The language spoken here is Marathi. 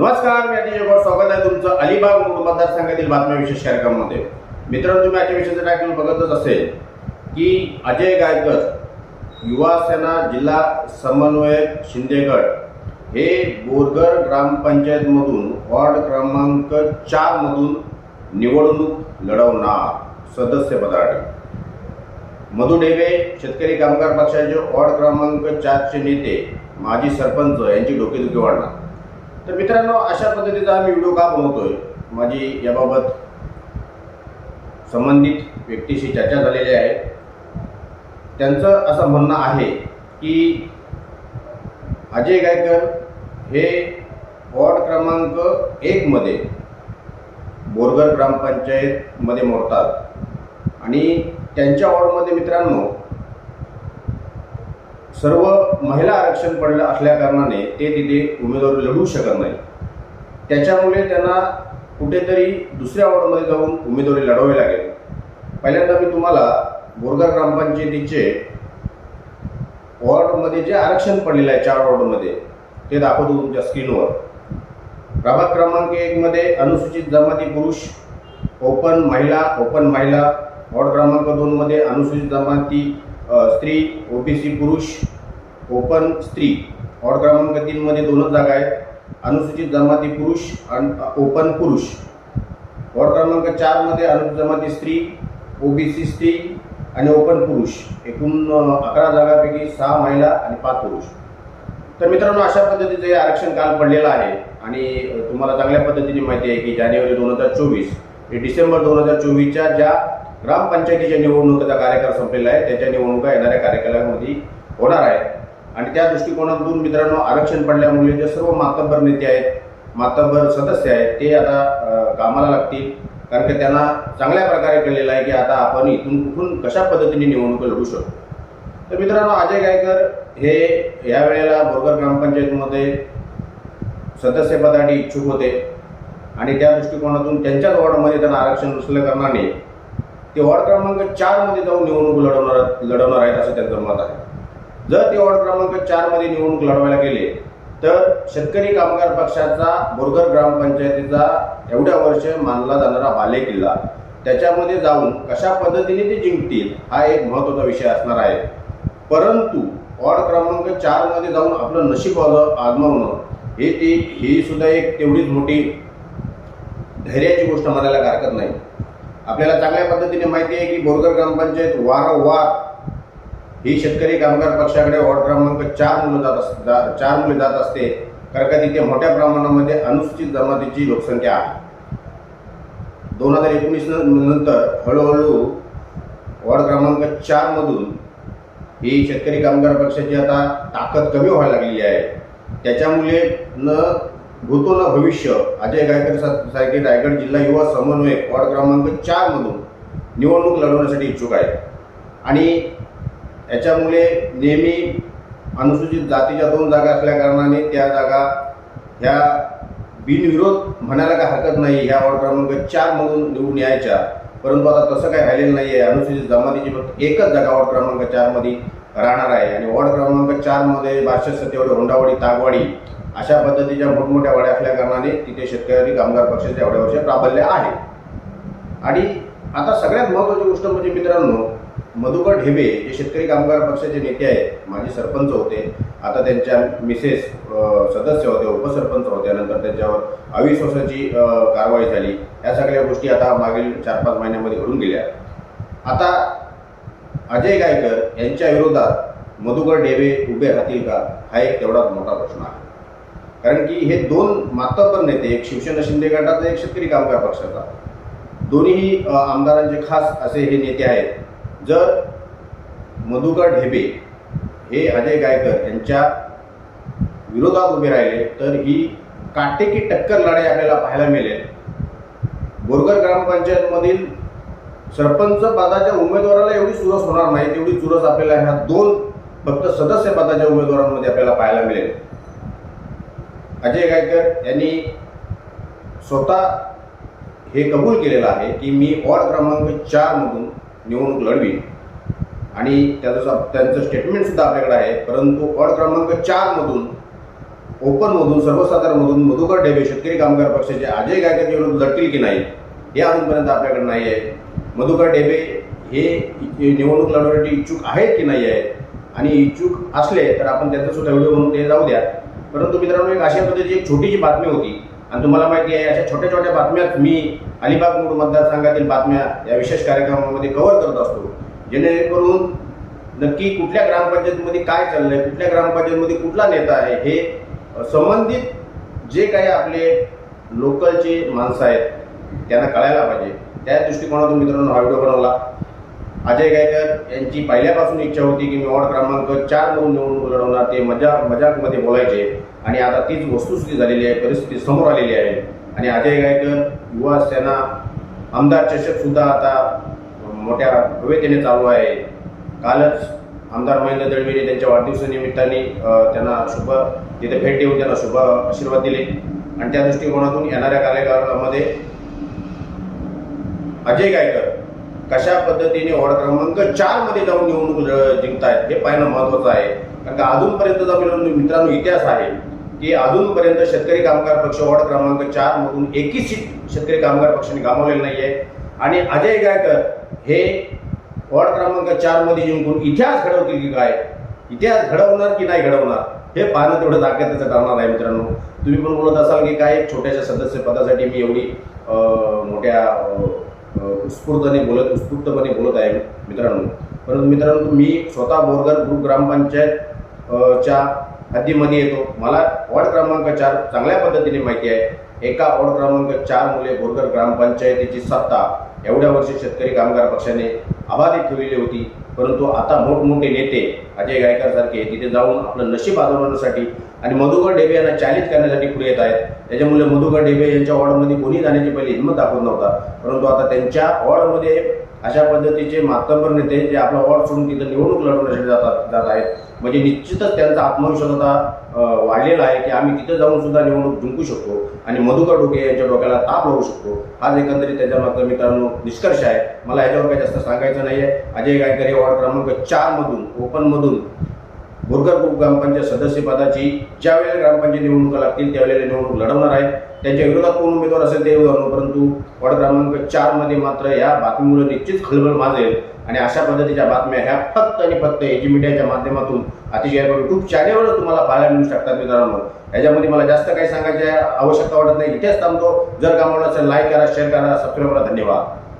नमस्कार मी अतिशय स्वागत आहे तुमचं अलिबाग मूळ मतदारसंघातील बातम्या विशेष कार्यक्रमामध्ये. मित्रांनो तुम्ही आजच्या विषयाचं टायटल बघतच असेल की अजय गायकर युवा सेना जिल्हा समन्वयक शिंदेगड हे बोरगर ग्रामपंचायतमधून वॉर्ड क्रमांक चारमधून निवडणूक लढवणार सदस्य पदासाठी. मधु डेबे शेतकरी कामगार पक्षाचे वॉर्ड क्रमांक चारचे नेते माजी सरपंच यांची डोकेदुखी वाढणार. तर मित्रांनो अशा पद्धतीचा आम्ही व्हिडिओ का बनवतोय? माझी याबाबत संबंधित व्यक्तीशी चर्चा झालेली आहे. त्यांचं असं म्हणणं आहे की अजय गायकर हे वॉर्ड क्रमांक एकमध्ये बोरगर ग्रामपंचायतमध्ये मोडतात. आणि त्यांच्या वॉर्डमध्ये मित्रांनो सर्व महिला आरक्षण पडलं असल्या कारणाने ते तिथे उमेदवारी लढू शकत नाही. त्याच्यामुळे त्यांना कुठेतरी दुसऱ्या वॉर्डमध्ये जाऊन उमेदवारी लढवावी लागेल. पहिल्यांदा मी तुम्हाला बोरगाव ग्रामपंचायतीचे वॉर्डमध्ये जे आरक्षण पडलेलं आहे चार वॉर्डमध्ये ते दाखवतो तुमच्या स्क्रीनवर. प्रभाग क्रमांक एकमध्ये अनुसूचित जमाती पुरुष ओपन महिला ओपन महिला. वॉर्ड क्रमांक दोनमध्ये अनुसूचित जमाती स्त्री ओबीसी पुरुष. ओपन स्त्री. वॉर्ड क्रमांक तीनमध्ये दोनच जागा आहेत. अनुसूचित जमाती पुरुष आणि ओपन पुरुष. वॉर्ड क्रमांक चारमध्ये अनुसूचित जमाती स्त्री ओबीसी स्त्री आणि ओपन पुरुष. एकूण अकरा जागापैकी सहा महिला आणि पाच पुरुष. तर मित्रांनो अशा पद्धतीचं हे आरक्षण काल पडलेलं आहे आणि तुम्हाला चांगल्या पद्धतीने माहिती आहे की जानेवारी दोन हजार चोवीस ते डिसेंबर दोन हजार चोवीसच्या ज्या ग्रामपंचायतीच्या निवडणुकीचा कार्यकाळ संपलेला आहे त्याच्या निवडणुका येणाऱ्या कार्यकालामध्ये होणार आहेत आणि त्या दृष्टिकोनातून मित्रांनो आरक्षण पडल्यामुळे जे सर्व मातब्बर नेते आहेत मातब्बर सदस्य आहेत ते आता कामाला लागतील. कारण की त्यांना चांगल्या प्रकारे कळलेलं आहे की आता आपण इथून कुठून कशा पद्धतीने निवडणूक लढू शकतो. तर मित्रांनो अजय गायकर हे या वेळेला बोरगर ग्रामपंचायतमध्ये सदस्यपदासाठी इच्छुक होते. आणि त्या दृष्टिकोनातून त्यांच्याच वॉर्डमध्ये त्यांना आरक्षण नसल्या कारणाने ते वॉर्ड क्रमांक चारमध्ये जाऊन निवडणूक लढवणार लढवणार आहेत असं त्यांचं मत आहे. जर ते वॉर्ड क्रमांक चारमध्ये निवडणूक लढवायला गेले तर शेतकरी कामगार पक्षाचा बोरगर ग्रामपंचायतीचा एवढ्या वर्ष मानला जाणारा बाले किल्ला. त्याच्यामध्ये जाऊन कशा पद्धतीने ते जिंकतील हा एक महत्त्वाचा विषय असणार आहे. परंतु वॉर्ड क्रमांक चारमध्ये जाऊन आपलं नशीब आजमावणं हे ती ही सुद्धा एक तेवढीच मोठी धैर्याची गोष्ट म्हणायला हरकत नाही. आपल्याला चांगल्या पद्धतीने माहिती आहे की बोरगर ग्रामपंचायत वारंवार ही शेतकरी कामगार पक्षाकडे वॉर्ड क्रमांक चार मुलं जात अस जा- चार मुले जात असते. कारण का तिथे मोठ्या प्रमाणामध्ये अनुसूचित जमातीची लोकसंख्या आहे. दोन हजार एकोणीस नंतर हळूहळू वॉर्ड क्रमांक चारमधून ही शेतकरी कामगार पक्षाची आता ताकद कमी व्हायला लागलेली आहे. त्याच्यामुळे न भूतो न भविष्य अजय गायकर सारखे रायगड जिल्हा युवा समन्वयक वॉर्ड क्रमांक चारमधून निवडणूक लढवण्यासाठी इच्छुक आहे. आणि याच्यामुळे नेहमी अनुसूचित जातीच्या दोन जागा असल्याकारणाने त्या जागा ह्या बिनविरोध म्हणायला काय हरकत नाही. ह्या वॉर्ड क्रमांक चारमधून निवडून यायच्या. परंतु आता तसं काही राहिलेलं नाही आहे अनुसूचित जमातीची फक्त एकच जागा वॉर्ड क्रमांक चारमध्ये राहणार आहे. आणि वॉर्ड क्रमांक चारमध्ये बादशाह सत्तेवाडी होंडावाडी तागवाडी अशा पद्धतीच्या मोठमोठ्या वाड्या असल्याकारणाने तिथे शेतकरी कामगार पक्षाचे एवढ्या वर्ष प्राबल्य आहे. आणि आता सगळ्यात महत्त्वाची गोष्ट म्हणजे मित्रांनो मधुकर ढेबे जे शेतकरी कामगार पक्षाचे नेते आहेत. माजी सरपंच होते. आता त्यांच्या मिसेस सदस्य होते उपसरपंच होते. नंतर त्यांच्यावर अविश्वासाची कारवाई झाली. या सगळ्या गोष्टी आता मागील चार पाच महिन्यामध्ये घडून गेल्या. आता अजय गायकर यांच्या विरोधात मधुकर ढेबे उभे राहतील का? हा एक तेवढाच मोठा प्रश्न आहे. कारण की हे दोन मातब्बर नेते एक शिवसेना शिंदे गटाचा एक शेतकरी कामगार पक्षाचा. दोन्हीही आमदारांचे खास असे हे नेते आहेत. जर मधुका ढेबे हे अजय गायकर यांच्या विरोधात उभे राहिले तर ही काटेकी टक्कर लढाई आपल्याला पाहायला मिळेल. बोरगर ग्रामपंचायतमधील सरपंच पदाच्या उमेदवाराला एवढी चुरस होणार नाही तेवढी चुरस आपल्याला ह्या दोन फक्त सदस्य पदाच्या उमेदवारांमध्ये आपल्याला पाहायला मिळेल. अजय गायकर यांनी स्वतः हे कबूल केलेलं आहे की मी वॉर्ड क्रमांक चारमधून निवडणूक लढवी. आणि त्याचं त्यांचं स्टेटमेंटसुद्धा आपल्याकडे आहे. परंतु वॉर्ड क्रमांक चारमधून ओपनमधून सर्वसाधारणमधून मधुकर डेबे शेतकरी कामगार पक्षाचे अजय गायकवाड निवडणूक लढतील की नाही हे अजूनपर्यंत आपल्याकडे नाही आहे. मधुकर डेबे हे निवडणूक लढवण्यासाठी इच्छुक आहेत की नाही आहेत? आणि इच्छुक असले तर आपण त्यांचासुद्धा व्हिडिओ म्हणून ते जाऊ द्या. परंतु मित्रांनो एक अशा पद्धतीची एक छोटीशी बातमी होती. आणि तुम्हाला माहिती आहे अशा छोट्या छोट्या बातम्याच मी अलिबाग मूड मतदारसंघातील बातम्या या विशेष कार्यक्रमामध्ये कव्हर करत असतो. जेणेकरून नक्की कुठल्या ग्रामपंचायतीमध्ये काय चाललंय कुठल्या ग्रामपंचायतीमध्ये कुठला नेता आहे हे संबंधित जे काही आपले लोकलचे माणसं आहेत त्यांना कळायला पाहिजे. त्या दृष्टिकोनातून मित्रांनो हा व्हिडिओ बनवला. अजय गायकर यांची पहिल्यापासून इच्छा होती की मी वॉर्ड क्रमांक चार निवडणूक लढवणार ते मजा मजाकमध्ये बोलायचे. आणि आता तीच वस्तुस्थिती झालेली आहे परिस्थिती समोर आलेली आहे. आणि अजय गायकर युवा सेना आमदार चषकसुद्धा आता मोठ्या हवेतेने चालू आहे. कालच आमदार महेंद्र दळवीने त्यांच्या वाढदिवसानिमित्ताने त्यांना शुभ तिथे भेट देऊन त्यांना शुभ आशीर्वाद दिले. आणि त्या दृष्टिकोनातून येणाऱ्या कार्यकाळामध्ये अजय गायकर कशा पद्धतीने वॉर्ड क्रमांक चारमध्ये जाऊन निवडणूक जिंकतायत हे पाहणं महत्वाचं आहे. कारण का अजूनपर्यंतचा मित्रांनो इतिहास आहे. की अजूनपर्यंत शेतकरी कामगार पक्ष वॉर्ड क्रमांक चार मधून एकही सीट शेतकरी कामगार पक्षाने गमावलेली आहे आणि अजय गायकर हे वॉर्ड क्रमांक चारमध्ये जिंकून इतिहास घडवतील की काय? इतिहास घडवणार की नाही घडवणार? हे पाहणं तेवढं ताकदीचं करणार आहे मित्रांनो. तुम्ही पण बोलत असाल की काय एक छोट्याशा सदस्य पदासाठी मी एवढी मोठ्या उत्स्फूर्तने उत्स्फूर्तपणे बोलत उत्स्फूर्तपणे बोलत आहे मित्रांनो. परंतु मित्रांनो मी स्वतः बोरगर ग्रुप ग्रामपंचायत च्या हद्दीमध्ये येतो मला वॉर्ड क्रमांक चार चांगल्या पद्धतीने माहिती आहे. एका वॉर्ड क्रमांक चार मुले बोरगर ग्रामपंचायतीची सत्ता. एवढ्या वर्षी शेतकरी कामगार पक्षाने अबाधित ठेवलेली होती परंतु आता मोठमोठे नेते अजय गायकर सारखे तिथे जाऊन आपलं नशीब आजवण्यासाठी आणि मधुकर डेबे यांना चॅलेंज करण्यासाठी पुढे येत आहेत. त्याच्यामुळे मधुकर डेबे यांच्या वॉर्डमध्ये कोणी जाण्याची पहिली हिंमत दाखवत नव्हता. परंतु आता त्यांच्या वॉर्डमध्ये अशा पद्धतीचे मातंबर नेते जे आपला वॉर्ड सोडून तिथं निवडणूक लढवण्यासाठी जातात जात आहेत. म्हणजे निश्चितच त्यांचा आत्मविश्वास आता वाढलेला आहे की आम्ही तिथं जाऊन सुद्धा निवडणूक जिंकू शकतो आणि मधुकर डोके यांच्या डोक्याला ताप लावू शकतो. हाच एकंदरीत त्याच्या मात्र मित्रांनो निष्कर्ष आहे. मला याच्यावर काही जास्त सांगायचं नाही आहे अजय गायकर हे वॉर्ड क्रमांक चार मधून ओपन ग्रामपंचायत सदस्यपदाची ज्यावेळेला ग्रामपंचायत निवडणुका लागतील त्यावेळेला निवडणूक लढवणार आहेत. त्यांच्या विरोधात कोण उमेदवार असेल ते परंतु वॉर्ड क्रमांक चारमध्ये मात्र या बातमीमुळे निश्चित खळबळ माजेल. आणि अशा पद्धतीच्या बातम्या ह्या फक्त आणि फक्त एजी मीडियाच्या माध्यमातून अतिशय यूट्यूब चॅनेलवर तुम्हाला पाहायला मिळू शकतात मित्रांनो. याच्यामध्ये मला जास्त काही सांगायची आवश्यकता वाटत नाही. इथेच थांबतो. जर कामाला असेल लाईक करा शेअर करा सबस्क्राईब करा. धन्यवाद.